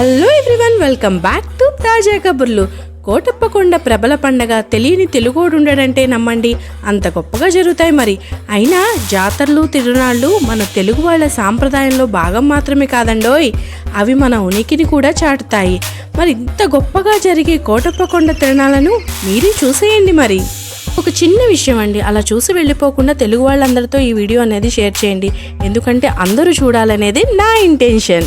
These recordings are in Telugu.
Hello everyone welcome back to Taja Kaburlu Kotappakonda ప్రబల పండగ తెలియని తెలుగోడు ఉండడంటే నమ్మండి. అంత గొప్పగా జరుగుతాయి మరి. అయినా జాతరలు తిరునాళ్ళు మన తెలుగు వాళ్ళ సాంప్రదాయంలో భాగం మాత్రమే కాదండోయ్. అవి మన ఉనికిని కూడా చాటుతాయి. మరి ఇంత గొప్పగా జరిగే కోటప్పకొండ తిరణాలను మీరే చూసేయండి మరి. ఒక చిన్న విషయం అండి అలా చూసి వెళ్ళిపోకుండా తెలుగు వాళ్ళందరితో ఈ వీడియో అనేది షేర్ చేయండి. ఎందుకంటే అందరూ చూడాలనేది నా ఇంటెన్షన్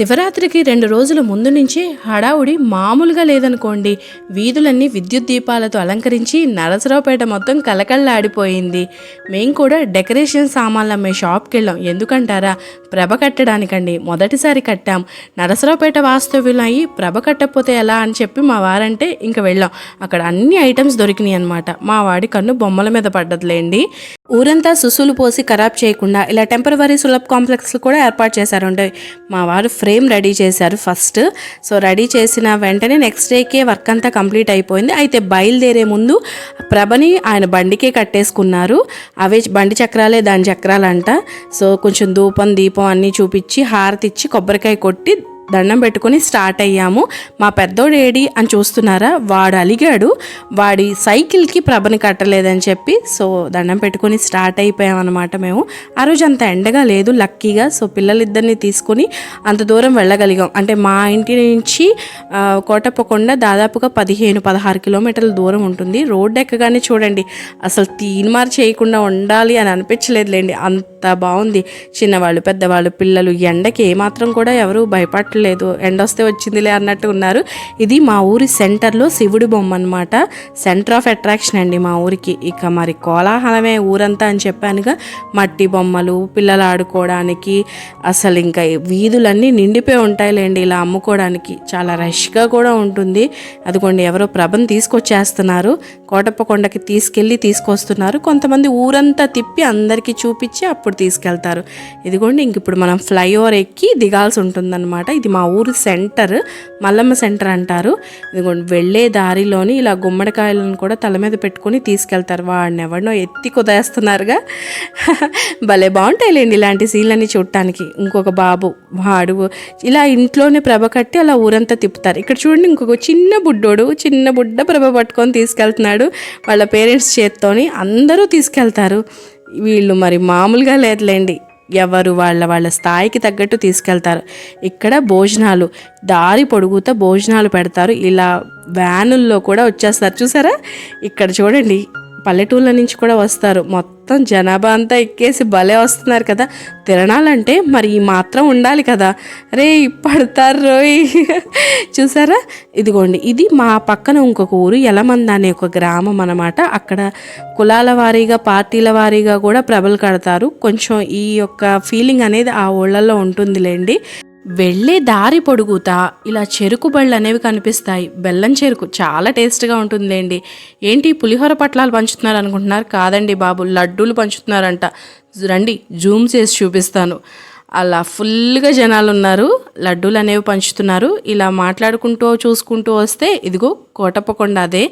శివరాత్రికి రెండు రోజుల ముందు నుంచే హడావుడి మామూలుగా లేదనుకోండి. వీధులన్నీ విద్యుత్ దీపాలతో అలంకరించి నరసరావుపేట మొత్తం కలకళ్ళాడిపోయింది మేం కూడా డెకరేషన్ సామాన్లు అమ్మే షాప్కి వెళ్ళాం ఎందుకంటారా? ప్రభ కట్టడానికండి. మొదటిసారి కట్టాం. నరసరావుపేట వాస్తవ్యులు అయ్యి ప్రభ కట్టకపోతే ఎలా అని చెప్పి మా వారంటే ఇంక వెళ్ళాం. అక్కడ అన్ని ఐటమ్స్ దొరికినాయి అనమాట మా వాడి కన్ను బొమ్మల మీద పడ్డదులేండి. ఊరంతా సుసులు పోసి ఖరాబ్ చేయకుండా ఇలా టెంపరవరీ సులభ్ కాంప్లెక్స్లు కూడా ఏర్పాటు చేశారండి. మా వారు ఫ్రేమ్ రెడీ చేశారు ఫస్ట్. సో రెడీ చేసిన వెంటనే నెక్స్ట్ డేకే వర్క్ అంతా కంప్లీట్ అయిపోయింది. అయితే బయలుదేరే ముందు ప్రభని ఆయన బండికే కట్టేసుకున్నారు. అవే బండి చక్రాలే దాని చక్రాలంట. సో కొంచెం ధూపం దీపం అన్నీ చూపించి హారతిచ్చి కొబ్బరికాయ కొట్టి దండం పెట్టుకొని స్టార్ట్ అయ్యాము. మా పెద్దోడు ఏడి అని చూస్తున్నారా? వాడు అలిగాడు. వాడి సైకిల్కి ప్రభని కట్టలేదని చెప్పి సో దండం పెట్టుకొని స్టార్ట్ అయిపోయామన్నమాట మేము. ఆ రోజు అంత ఎండగా లేదు లక్కీగా. సో పిల్లలిద్దరిని తీసుకొని అంత దూరం వెళ్ళగలిగాం. అంటే మా ఇంటి నుంచి కోటప్పకుండా కోటప్పకొండ దాదాపుగా పదిహేను పదహారు కిలోమీటర్ల దూరం ఉంటుంది. రోడ్డు ఎక్కగానే చూడండి. అసలు తీన్మార్ చేయకుండా ఉండాలి అని అనిపించలేదులేండి. అంత బాగుంది. చిన్నవాళ్ళు పెద్దవాళ్ళు పిల్లలు ఎండకి ఏమాత్రం కూడా ఎవరు భయపడలేదు లేదు ఎండ వస్తే వచ్చిందిలే అన్నట్టు ఉన్నారు. ఇది మా ఊరి సెంటర్లో శివుడి బొమ్మ అనమాట సెంటర్ ఆఫ్ అట్రాక్షన్ అండి మా ఊరికి. ఇక మరి కోలాహలమే ఊరంతా అని చెప్పానుగా. మట్టి బొమ్మలు పిల్లలు ఆడుకోవడానికి అసలు ఇంకా వీధులన్నీ నిండిపోయి ఉంటాయిలేండి ఇలా అమ్ముకోవడానికి. చాలా రష్గా కూడా ఉంటుంది. అదిగోండి ఎవరో ప్రభను తీసుకొచ్చేస్తున్నారు. కోటప్పకొండకి తీసుకెళ్ళి తీసుకొస్తున్నారు. కొంతమంది ఊరంతా తిప్పి అందరికీ చూపించి అప్పుడు తీసుకెళ్తారు. ఇదిగోండి ఇంక ఇప్పుడు మనం ఫ్లైఓవర్ ఎక్కి దిగాల్సి ఉంటుందన్నమాట. ఇది మా ఊరు సెంటర్ మల్లమ్మ సెంటర్ అంటారు. ఇదిగోండి వెళ్ళే దారిలోని ఇలా గుమ్మడికాయలను కూడా తల మీద పెట్టుకొని తీసుకెళ్తారు. వాడిని ఎవరినో ఎత్తి కుదేస్తున్నారుగా. భలే బాగుంటాయిలేండి ఇలాంటి సీన్లన్నీ చూడటానికి. ఇంకొక బాబు వాడు ఇలా ఇంట్లోనే ప్రభ కట్టి అలా ఊరంతా తిప్పుతారు. ఇక్కడ చూడండి ఇంకొక చిన్న బుడ్డోడు చిన్న బుడ్డ ప్రభ పట్టుకొని తీసుకెళ్తున్నాడు. వాళ్ళ పేరెంట్స్ చేత్తోని అందరూ తీసుకెళ్తారు. వీళ్ళు మరి మామూలుగా లేదులేండి. ఎవరు వాళ్ళ వాళ్ళ స్థాయికి తగ్గట్టు తీసుకెళ్తారు. ఇక్కడ భోజనాలు దారి పొడుగుతా భోజనాలు పెడతారు. ఇలా వ్యానుల్లో కూడా వచ్చేస్తారు. చూసారా? ఇక్కడ చూడండి. పల్లెటూళ్ళ నుంచి కూడా వస్తారు. మొత్తం జనాభా అంతా ఎక్కేసి భలే వస్తున్నారు కదా. తిరణాలంటే మరి ఈ మాత్రం ఉండాలి కదా. రే పడతారు రోయ్. చూసారా? ఇదిగోండి ఇది మా పక్కన ఇంకొక ఊరు యలమంద అనే ఒక గ్రామం అనమాట అక్కడ కులాల వారీగా పార్టీల వారీగా కూడా ప్రభలు కడతారు. కొంచెం ఈ యొక్క ఫీలింగ్ అనేది ఆ ఊళ్ళల్లో ఉంటుందిలేండి. వెళ్ళే దారి పొడుగుతా ఇలా చెరుకు బళ్ళు అనేవి కనిపిస్తాయి. బెల్లం చెరుకు చాలా టేస్ట్గా ఉంటుందిలేండి ఏంటి పులిహోర పట్లాలు పంచుతున్నారు అనుకుంటున్నారు కాదండి బాబు లడ్డూలు పంచుతున్నారంట. రండి జూమ్ చేసి చూపిస్తాను. అలా ఫుల్గా జనాలు ఉన్నారు లడ్డూలు అనేవి పంచుతున్నారు. ఇలా మాట్లాడుకుంటూ చూసుకుంటూ వస్తే ఇదిగో కోటప్పకొండ అదే.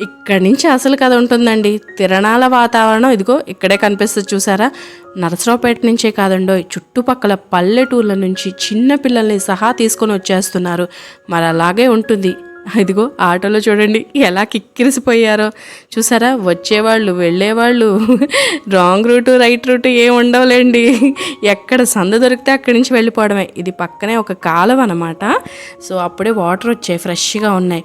ఇక్కడి నుంచి అసలు కథ ఉంటుందండి. తిరణాల వాతావరణం ఇదిగో ఇక్కడే కనిపిస్తుంది చూసారా? నరసరావుపేట నుంచే కాదండో చుట్టుపక్కల పల్లెటూర్ల నుంచి చిన్న పిల్లల్ని సహా తీసుకొని వచ్చేస్తున్నారు. మరి అలాగే ఉంటుంది. ఇదిగో ఆటోలో చూడండి ఎలా కిక్కిరిసిపోయారో. చూసారా? వచ్చేవాళ్ళు వెళ్ళేవాళ్ళు. రాంగ్ రూటు రైట్ రూటు ఏం ఉండవులేండి. ఎక్కడ సంద దొరికితే అక్కడి నుంచి వెళ్ళిపోవడమే. ఇది పక్కనే ఒక కాలువ అనమాట సో అప్పుడే వాటర్ వచ్చాయి ఫ్రెష్గా ఉన్నాయి.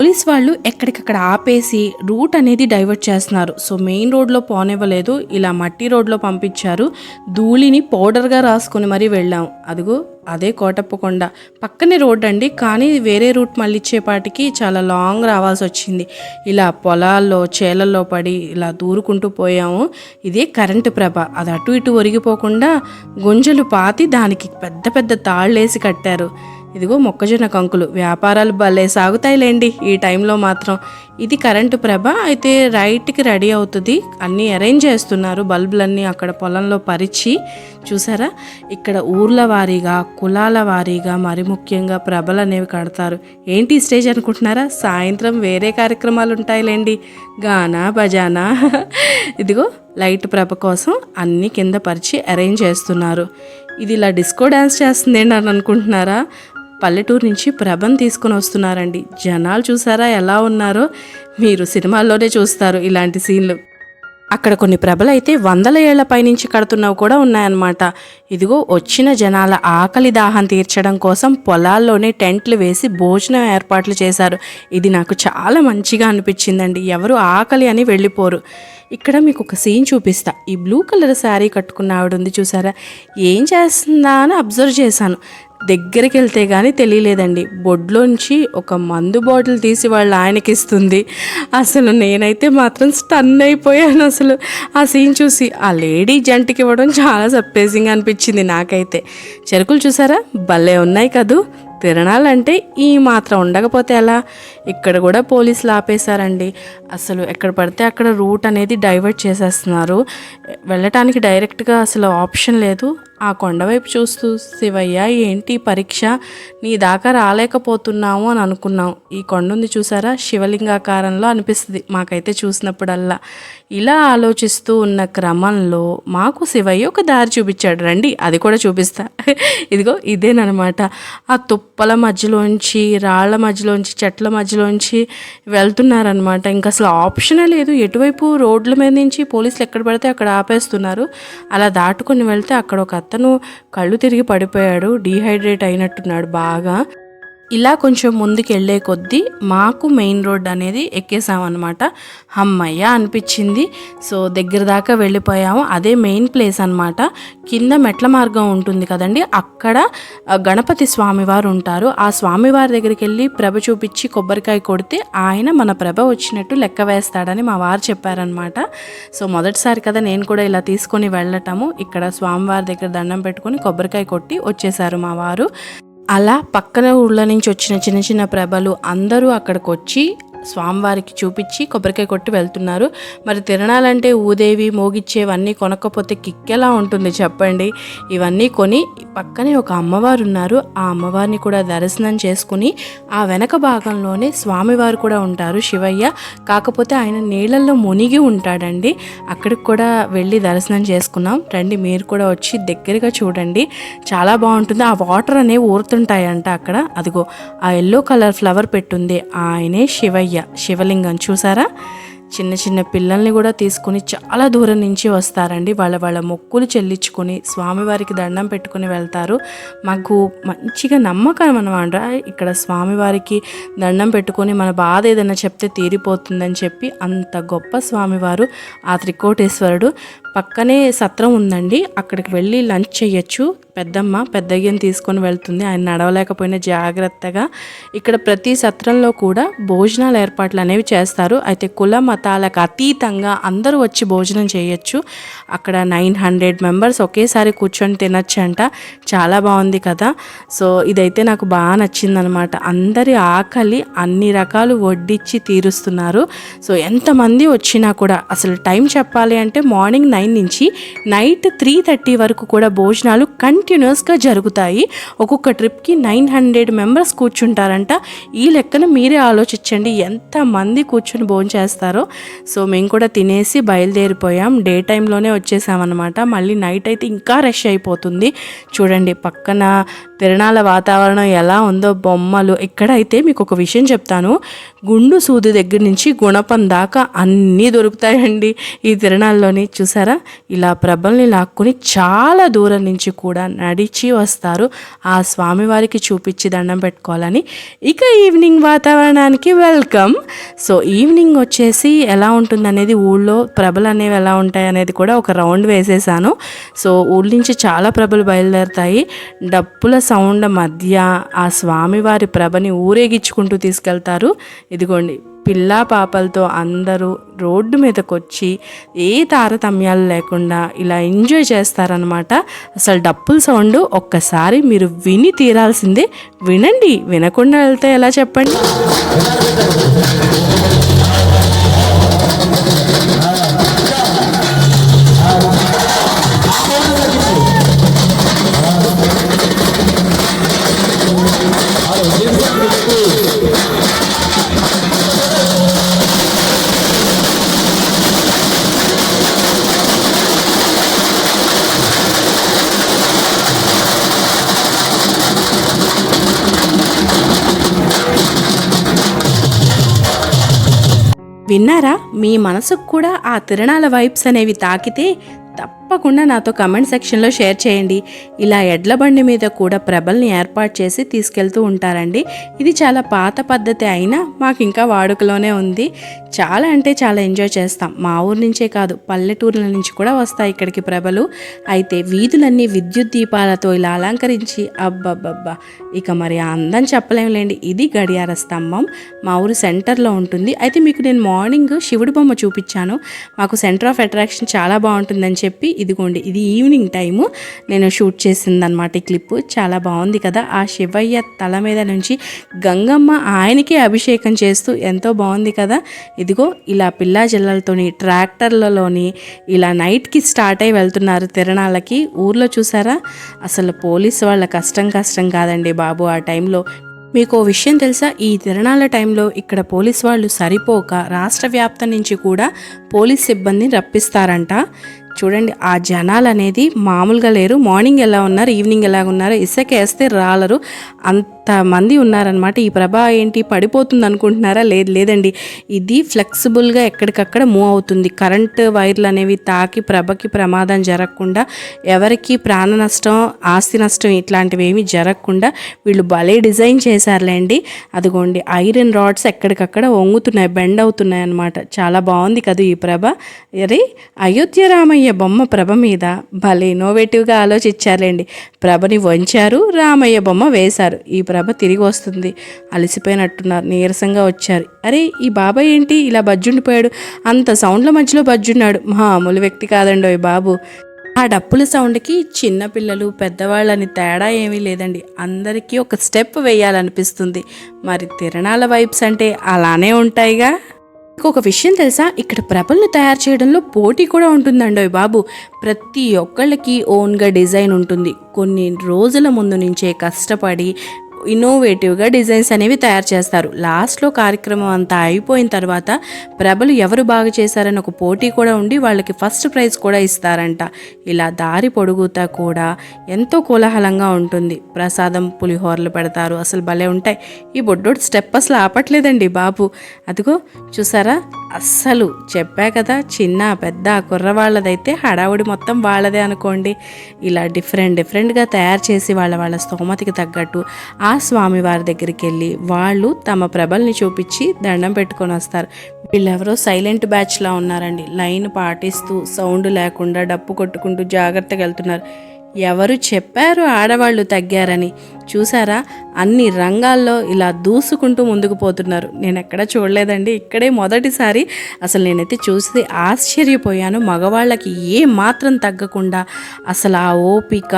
పోలీస్ వాళ్ళు ఎక్కడికక్కడ ఆపేసి రూట్ అనేది డైవర్ట్ చేస్తున్నారు. సో మెయిన్ రోడ్లో పోనివ్వలేదు. ఇలా మట్టి రోడ్లో పంపించారు. ధూళిని పౌడర్గా రాసుకొని మరీ వెళ్ళాం. అదిగో అదే కోటప్పకొండ పక్కనే రోడ్ అండి. కానీ వేరే రూట్ మళ్ళీ ఇచ్చేపాటికి చాలా లాంగ్ రావాల్సి వచ్చింది. ఇలా పొలాల్లో చేలల్లో పడి ఇలా దూరుకుంటూ పోయాము. ఇదే కరెంటు ప్రభ. అది అటు ఇటు ఒరిగిపోకుండా గుంజలు పాతి దానికి పెద్ద పెద్ద తాళ్ళేసి కట్టారు. ఇదిగో మొక్కజొన్న కంకులు. వ్యాపారాలు భలే సాగుతాయిలేండి. ఈ టైంలో మాత్రం ఇది కరెంటు ప్రభ. అయితే రైట్కి రెడీ అవుతుంది. అన్నీ అరేంజ్ చేస్తున్నారు. బల్బులన్నీ అక్కడ పొలంలో పరిచి చూసారా? ఇక్కడ ఊర్ల వారీగా కులాల వారీగా మరి ముఖ్యంగా ప్రభలు అనేవి కడతారు. ఏంటి స్టేజ్ అనుకుంటున్నారా? సాయంత్రం వేరే కార్యక్రమాలు ఉంటాయిలేండి గానా బజానా ఇదిగో లైట్ ప్రభ కోసం అన్ని కింద పరిచి అరేంజ్ చేస్తున్నారు. ఇది ఇలా డిస్కో డ్యాన్స్ చేస్తుంది అని అనుకుంటున్నారా? పల్లెటూరు నుంచి ప్రభను తీసుకుని వస్తున్నారండి. జనాలు చూసారా ఎలా ఉన్నారో? మీరు సినిమాల్లోనే చూస్తారు ఇలాంటి సీన్లు. అక్కడ కొన్ని ప్రభలైతే వందల ఏళ్ళ పైనుంచి కడుతున్నవి కూడా ఉన్నాయన్నమాట. ఇదిగో వచ్చిన జనాల ఆకలి దాహం తీర్చడం కోసం పొలాల్లోనే టెంట్లు వేసి భోజనం ఏర్పాట్లు చేశారు. ఇది నాకు చాలా మంచిగా అనిపించిందండి. ఎవరు ఆకలి అని వెళ్ళిపోరు. ఇక్కడ మీకు ఒక సీన్ చూపిస్తా. ఈ బ్లూ కలర్ శారీ కట్టుకున్న ఆవిడ ఉంది చూసారా? ఏం చేస్తుందా అని అబ్జర్వ్ చేశాను. దగ్గరికి వెళ్తే కానీ తెలియలేదండి. బొడ్లోంచి ఒక మందు బాటిల్ తీసి వాళ్ళ ఆయనకి ఇస్తుంది. అసలు నేనైతే మాత్రం స్టన్ అయిపోయాను అసలు. ఆ సీన్ చూసి ఆ లేడీ జంటకి ఇవ్వడం చాలా సర్ప్రైజింగ్ అనిపించింది నాకైతే. చెరుకులు చూసారా? భలే ఉన్నాయి కదూ. తిరణాలంటే ఈ మాత్రం ఉండకపోతే ఎలా? ఇక్కడ కూడా పోలీసులు ఆపేశారండి. అసలు ఎక్కడ పడితే అక్కడ రూట్ అనేది డైవర్ట్ చేసేస్తున్నారు. వెళ్ళటానికి డైరెక్ట్గా అసలు ఆప్షన్ లేదు. ఆ కొండవైపు చూస్తూ శివయ్య ఏంటి పరీక్ష? నీ దాకా రాలేకపోతున్నాము అని అనుకున్నాం. ఈ కొండ ఉంది చూసారా? శివలింగాకారంలో అనిపిస్తుంది. మాకైతే చూసినప్పుడల్లా. ఇలా ఆలోచిస్తూ ఉన్న క్రమంలో మాకు శివయ్య ఒక దారి చూపించాడు. రండి అది కూడా చూపిస్తా. ఇదిగో ఇదేనమాట ఆ తుప్పల మధ్యలోంచి రాళ్ళ మధ్యలోంచి చెట్ల మధ్యలోంచి వెళ్తున్నారనమాట ఇంకా అసలు ఆప్షనే లేదు. ఎటువైపు రోడ్ల మీద నుంచి పోలీసులు ఎక్కడ పడితే అక్కడ ఆపేస్తున్నారు. అలా దాటుకొని వెళ్తే అక్కడ ఒక అత్త అతను కళ్ళు తిరిగి పడిపోయాడు డీహైడ్రేట్ అయినట్టున్నాడు బాగా. ఇలా కొంచెం ముందుకు వెళ్ళే కొద్దీ మాకు మెయిన్ రోడ్ అనేది ఎక్కేసామన్నమాట. అమ్మయ్య అనిపించింది. సో దగ్గర దాకా వెళ్ళిపోయాము. అదే మెయిన్ ప్లేస్ అన్నమాట. కింద మెట్ల మార్గం ఉంటుంది కదండి. అక్కడ గణపతి స్వామివారు ఉంటారు. ఆ స్వామివారి దగ్గరికి వెళ్ళి ప్రభ చూపించి కొబ్బరికాయ కొడితే ఆయన మన ప్రభ వచ్చినట్టు లెక్క వేస్తాడని మా వారు చెప్పారనమాట సో మొదటిసారి కదా నేను కూడా ఇలా తీసుకొని వెళ్ళటము. ఇక్కడ స్వామివారి దగ్గర దండం పెట్టుకొని కొబ్బరికాయ కొట్టి వచ్చేసారు మా వారు. అలా పక్కన ఊళ్ళ నుంచి వచ్చిన చిన్న చిన్న ప్రభలు అందరూ అక్కడికి వచ్చి స్వామివారికి చూపించి కొబ్బరికాయ కొట్టి వెళ్తున్నారు. మరి తిరణాలంటే ఊదేవి మోగిచ్చేవన్నీ కొనకపోతే కిక్కెలా ఉంటుంది చెప్పండి. ఇవన్నీ కొని పక్కనే ఒక అమ్మవారు ఉన్నారు. ఆ అమ్మవారిని కూడా దర్శనం చేసుకుని ఆ వెనక భాగంలోనే స్వామివారు కూడా ఉంటారు శివయ్య. కాకపోతే ఆయన నీళ్ళల్లో మునిగి ఉంటాడండి. అక్కడికి కూడా వెళ్ళి దర్శనం చేసుకున్నాం. రండి మీరు కూడా వచ్చి దగ్గరగా చూడండి. చాలా బాగుంటుంది. ఆ వాటర్ అనేవి ఊరుతుంటాయంట అక్కడ. అదిగో ఆ ఎల్లో కలర్ ఫ్లవర్ పెట్టుంది. ఆయనే శివయ్య. శివలింగం చూసారా? చిన్న చిన్న పిల్లల్ని కూడా తీసుకుని చాలా దూరం నుంచి వస్తారండి. వాళ్ళ వాళ్ళ మొక్కులు చెల్లించుకొని స్వామివారికి దండం పెట్టుకుని వెళ్తారు. మాకు మంచిగా నమ్మకం అనమాట ఇక్కడ స్వామివారికి దండం పెట్టుకొని మన బాధ ఏదైనా చెప్తే తీరిపోతుందని చెప్పి అంత గొప్ప స్వామివారు ఆ త్రికోటేశ్వరుడు. పక్కనే సత్రం ఉందండి. అక్కడికి వెళ్ళి లంచ్ చేయొచ్చు పెద్దమ్మ పెద్దయ్యని తీసుకొని వెళ్తుంది. ఆయన నడవలేకపోయినా జాగ్రత్తగా. ఇక్కడ ప్రతి సత్రంలో కూడా భోజనాల ఏర్పాట్లు అనేవి చేస్తారు. అయితే కుల మతాలకు అతీతంగా అందరూ వచ్చి భోజనం చేయొచ్చు అక్కడ నైన్ హండ్రెడ్ మెంబర్స్ ఒకేసారి కూర్చొని తినచ్చు అంట చాలా బాగుంది కదా. సో ఇదైతే నాకు బాగా నచ్చిందనమాట. అందరి ఆకలి అన్ని రకాలు వడ్డిచ్చి తీరుస్తున్నారు. సో ఎంతమంది వచ్చినా కూడా అసలు టైం చెప్పాలి అంటే మార్నింగ్ నైన్ నుంచి నైట్ త్రీ థర్టీ వరకు కూడా భోజనాలు కంటిన్యూస్గా జరుగుతాయి. ఒక్కొక్క ట్రిప్కి నైన్ హండ్రెడ్ మెంబర్స్ కూర్చుంటారంట. ఈ లెక్కన మీరే ఆలోచించండి ఎంతమంది కూర్చుని భోజనం చేస్తారో. సో మేము కూడా తినేసి బయలుదేరిపోయాం. డే టైంలోనే వచ్చేసామన్నమాట. మళ్ళీ నైట్ అయితే ఇంకా రష్ అయిపోతుంది. చూడండి పక్కన తిరణాల వాతావరణం ఎలా ఉందో బొమ్మలు. ఇక్కడైతే మీకు ఒక విషయం చెప్తాను గుండు సూది దగ్గర నుంచి గుణపం దాకా అన్నీ దొరుకుతాయండి ఈ తిరణాల్లోని. చూసారా? ఇలా ప్రభల్ని లాక్కుని చాలా దూరం నుంచి కూడా నడిచి వస్తారు. ఆ స్వామివారికి చూపించి దండం పెట్టుకోవాలని ఇక ఈవినింగ్ వాతావరణానికి వెల్కమ్. సో ఈవినింగ్ వచ్చేసి ఎలా ఉంటుంది అనేది ఊళ్ళో ప్రభలు అనేవి ఎలా ఉంటాయి అనేది కూడా ఒక రౌండ్ వేసేసాను. సో ఊళ్ళ నుంచి చాలా ప్రభలు బయలుదేరుతాయి. డప్పుల సౌండ్ మధ్య ఆ స్వామివారి ప్రభని ఊరేగించుకుంటూ తీసుకెళ్తారు. ఇదిగోండి పిల్లా పాపలతో అందరూ రోడ్డు మీదకొచ్చి ఏ తారతమ్యాలు లేకుండా ఇలా ఎంజాయ్ చేస్తారనమాట అసలు డప్పుల సౌండ్ ఒక్కసారి మీరు విని తీరాల్సిందే. వినండి వినకుండా వెళ్తే ఎలా చెప్పండి? విన్నారా? మీ మనసుకు కూడా ఆ తిరణాల వైబ్స్ అనేవి తాకితే తప్పకుండా నాతో కమెంట్ సెక్షన్లో షేర్ చేయండి. ఇలా ఎడ్ల బండి మీద కూడా ప్రభల్ని ఏర్పాటు చేసి తీసుకెళ్తూ ఉంటారండి. ఇది చాలా పాత పద్ధతి అయినా మాకు ఇంకా వాడుకలోనే ఉంది. చాలా అంటే చాలా ఎంజాయ్ చేస్తాం. మా ఊరు నుంచే కాదు పల్లెటూర్ల నుంచి కూడా వస్తాయి ఇక్కడికి ప్రభలు. అయితే వీధులన్నీ విద్యుత్ దీపాలతో ఇలా అలంకరించి అబ్బబ్బబ్బా! ఇక మరి అందం చెప్పలేములేండి. ఇది గడియార స్తంభం. మా ఊరు సెంటర్లో ఉంటుంది. అయితే మీకు నేను మార్నింగ్ శివుడి బొమ్మ చూపించాను. మాకు సెంటర్ ఆఫ్ అట్రాక్షన్ చాలా బాగుంటుందని చెప్పి ఇదిగోండి ఇది ఈవినింగ్ టైము. నేను షూట్ చేసిందనమాట ఈ క్లిప్. చాలా బాగుంది కదా. ఆ శివయ్య తల మీద నుంచి గంగమ్మ ఆయనకే అభిషేకం చేస్తూ ఎంతో బాగుంది కదా. ఇదిగో ఇలా పిల్లా జిల్లలతోని ట్రాక్టర్లలోని ఇలా నైట్కి స్టార్ట్ అయి వెళ్తున్నారు తిరణాలకి. ఊర్లో చూసారా? అసలు పోలీసు వాళ్ళ కష్టం కష్టం కాదండి బాబు ఆ టైంలో. మీకు ఓ విషయం తెలుసా? ఈ తిరణాల టైంలో ఇక్కడ పోలీస్ వాళ్ళు సరిపోక రాష్ట్ర వ్యాప్తం నుంచి కూడా పోలీస్ సిబ్బందిని రప్పిస్తారంట. చూడండి ఆ జనాలు అనేది మామూలుగా లేరు. మార్నింగ్ ఎలా ఉన్నారు ఈవినింగ్ ఎలా ఉన్నారు ఇసుక వేస్తే రాలరు. అంతమంది ఉన్నారనమాట ఈ ప్రభ ఏంటి పడిపోతుంది అనుకుంటున్నారా లేదు లేదండి. ఇది ఫ్లెక్సిబుల్గా ఎక్కడికక్కడ మూవ్ అవుతుంది. కరెంట్ వైర్లు అనేవి తాకి ప్రభకి ప్రమాదం జరగకుండా ఎవరికి ప్రాణ నష్టం ఆస్తి నష్టం ఇట్లాంటివి ఏమి జరగకుండా వీళ్ళు భలే డిజైన్ చేశారులేండి. అదిగోండి ఐరన్ రాడ్స్ ఎక్కడికక్కడ వంగుతున్నాయి బెండ్ అవుతున్నాయి అనమాట చాలా బాగుంది కదా ఈ ప్రభ. అరే అయోధ్య రామయ్య బొమ్మ ప్రభ మీద భలే ఇన్నోవేటివ్గా ఆలోచించారులేండి. ప్రభని వంచారు రామయ్య బొమ్మ వేశారు. ఈ ప్రభ తిరిగి వస్తుంది. అలసిపోయినట్టున్నారు నీరసంగా వచ్చారు. అరే ఈ బాబాయ్ ఏంటి? ఇలా బజ్జుండిపోయాడు. అంత సౌండ్ల మధ్యలో బజ్జున్నాడు. మామూలు వ్యక్తి కాదండి ఓయ్ బాబు. ఆ డప్పుల సౌండ్కి చిన్నపిల్లలు పెద్దవాళ్ళని తేడా ఏమీ లేదండి. అందరికీ ఒక స్టెప్ వేయాలనిపిస్తుంది. మరి తిరణాల వైబ్స్ అంటే అలానే ఉంటాయిగా? ఒక విషయం తెలుసా? ఇక్కడ ప్రభల్ని తయారు చేయడంలో పోటీ కూడా ఉంటుందండి బాబు. ప్రతి ఒక్కళ్ళకి ఓన్గా డిజైన్ ఉంటుంది. కొన్ని రోజుల ముందు నుంచే కష్టపడి ఇన్నోవేటివ్గా డిజైన్స్ అనేవి తయారు చేస్తారు. లాస్ట్లో కార్యక్రమం అంతా అయిపోయిన తర్వాత ప్రభలు ఎవరు బాగా చేశారని ఒక పోటీ కూడా ఉండి వాళ్ళకి ఫస్ట్ ప్రైజ్ కూడా ఇస్తారంట. ఇలా దారి పొడుగుతా కూడా ఎంతో కోలాహలంగా ఉంటుంది. ప్రసాదం పులిహోరలు పెడతారు. అసలు భలే ఉంటాయి. ఈ బొడ్డోడు స్టెప్ అసలు ఆపట్లేదండి బాబు. అదిగో చూసారా? అస్సలు చెప్పా కదా చిన్న పెద్ద కుర్రవాళ్ళదైతే హడావుడి మొత్తం వాళ్ళదే అనుకోండి. ఇలా డిఫరెంట్ డిఫరెంట్గా తయారు చేసి వాళ్ళ వాళ్ళ స్తోమతికి తగ్గట్టు ఆ స్వామి వారి దగ్గరికి వెళ్ళి వాళ్ళు తమ ప్రభల్ని చూపించి దండం పెట్టుకొని వస్తారు. వీళ్ళెవరో సైలెంట్ బ్యాచ్లా ఉన్నారండి. లైన్ పాటిస్తూ సౌండ్ లేకుండా డప్పు కొట్టుకుంటూ జాగ్రత్తగా వెళ్తున్నారు. ఎవరు చెప్పారు ఆడవాళ్ళు తగ్గారని? చూసారా? అన్ని రంగాల్లో ఇలా దూసుకుంటూ ముందుకు పోతున్నారు. నేను ఎక్కడ చూడలేదండి. ఇక్కడే మొదటిసారి అసలు నేనైతే చూసి ఆశ్చర్యపోయాను. మగవాళ్ళకి ఏ మాత్రం తగ్గకుండా అసలు ఆ ఓపిక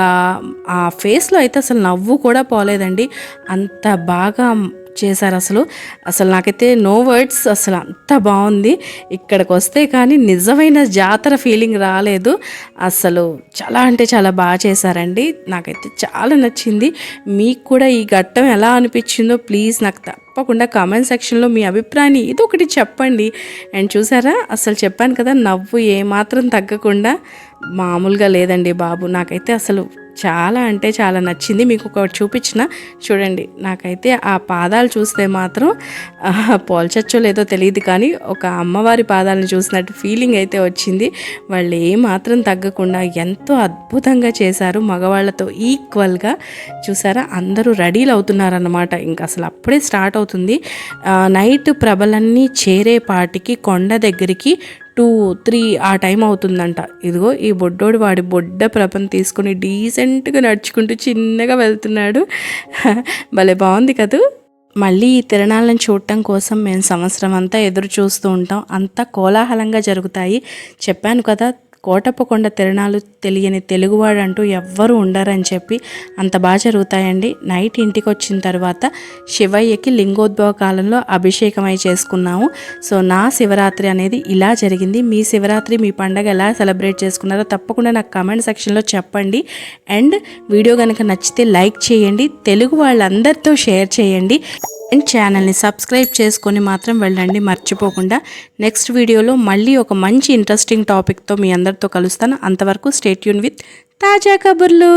ఆ ఫేస్లో అయితే అసలు నవ్వు కూడా పోలేదండి. అంత బాగా చేశారు అసలు. అసలు నాకైతే నో వర్డ్స్ అసలు అంత బాగుంది. ఇక్కడికి వస్తే కానీ నిజమైన జాతర ఫీలింగ్ రాలేదు. అసలు చాలా అంటే చాలా బాగా చేశారండి. నాకైతే చాలా నచ్చింది. మీకు కూడా ఈ ఘట్టం ఎలా అనిపించిందో ప్లీజ్ నాకు తప్పకుండా కామెంట్ సెక్షన్లో మీ అభిప్రాయాన్ని ఇది ఒకటి చెప్పండి. అండ్ చూసారా? అసలు చెప్పాను కదా నవ్వు ఏమాత్రం తగ్గకుండా మామూలుగా లేదండి బాబు. నాకైతే అసలు చాలా అంటే చాలా నచ్చింది. మీకు ఒకటి చూపించిన. చూడండి నాకైతే ఆ పాదాలు చూస్తే మాత్రం పోల్చచ్చో లేదో తెలియదు కానీ ఒక అమ్మవారి పాదాలను చూసినట్టు ఫీలింగ్ అయితే వచ్చింది. వాళ్ళు ఏమాత్రం తగ్గకుండా ఎంతో అద్భుతంగా చేశారు. మగవాళ్ళతో ఈక్వల్గా చూసారా? అందరూ రెడీలు అవుతున్నారన్నమాట. ఇంకా అసలు అప్పుడే స్టార్ట్ అవుతుంది. నైట్ ప్రభలన్నీ చేరే పాటికి కొండ దగ్గరికి టూ త్రీ ఆ టైం అవుతుందంట. ఇదిగో ఈ బొడ్డోడు వాడి బొడ్డ ప్రపం తీసుకుని డీసెంట్గా నడుచుకుంటూ చిన్నగా వెళ్తున్నాడు. భలే బాగుంది కదూ? మళ్ళీ ఈ తిరణాలను చూడటం కోసం మేము సంవత్సరం అంతా ఎదురు చూస్తూ ఉంటాం. అంతా కోలాహలంగా జరుగుతాయి. చెప్పాను కదా కోటప్పకొండ తిరణాలు తెలియని తెలుగువాడంటూ ఎవ్వరూ ఉండరని చెప్పి అంత బాగా జరుగుతాయండి. నైట్ ఇంటికి వచ్చిన తర్వాత శివయ్యకి లింగోద్భవ కాలంలో అభిషేకమై చేసుకున్నాము. సో నా శివరాత్రి అనేది ఇలా జరిగింది. మీ శివరాత్రి మీ పండగ ఎలా సెలబ్రేట్ చేసుకున్నారో తప్పకుండా నాకు కామెంట్ సెక్షన్లో చెప్పండి. అండ్ వీడియో కనుక నచ్చితే లైక్ చేయండి. తెలుగు వాళ్ళందరితో షేర్ చేయండి. అండ్ ఛానల్ని సబ్స్క్రైబ్ చేసుకొని మాత్రం వెళ్ళండి మర్చిపోకుండా. నెక్స్ట్ వీడియోలో మళ్ళీ ఒక మంచి ఇంట్రెస్టింగ్ టాపిక్తో మీ అందరితో కలుస్తాను. అంతవరకు స్టేట్యూన్ విత్ తాజా కబుర్లు.